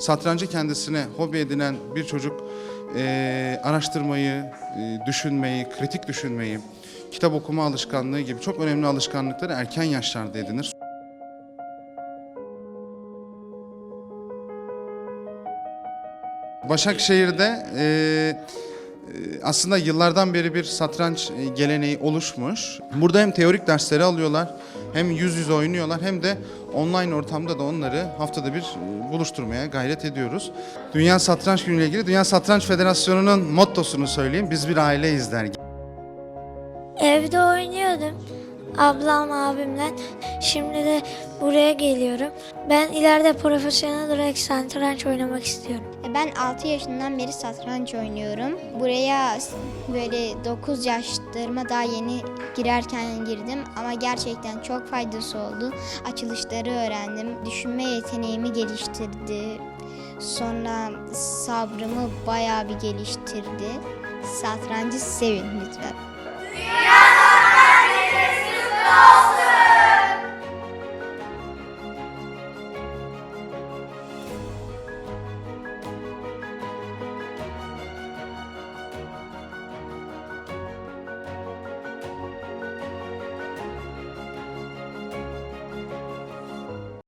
Satrancı kendisine hobi edinen bir çocuk eee, araştırmayı, eee, düşünmeyi, kritik düşünmeyi, kitap okuma alışkanlığı gibi çok önemli alışkanlıkları erken yaşlarda edinir. Başakşehir'de eee, eee, aslında yıllardan beri bir satranç e, geleneği oluşmuş. Burada hem teorik dersleri alıyorlar, hem yüz yüze oynuyorlar, hem de online ortamda da onları haftada bir e, buluşturmaya gayret ediyoruz. Dünya Satranç Günü ile ilgili Dünya Satranç Federasyonu'nun mottosunu söyleyeyim. Biz bir aileyiz der. Evde oynuyordum. Ablam, abimle. Şimdi de buraya geliyorum. Ben ileride profesyonel olarak satranç oynamak istiyorum. E, Ben 6 yaşından beri satranç oynuyorum. Buraya böyle 9 yaşlarıma daha yeni girerken girdim ama gerçekten çok faydası oldu. Açılışları öğrendim. Düşünme yeteneğimi geliştirdi. Sonra sabrımı bayağı bir geliştirdi. Satrancı sevin lütfen.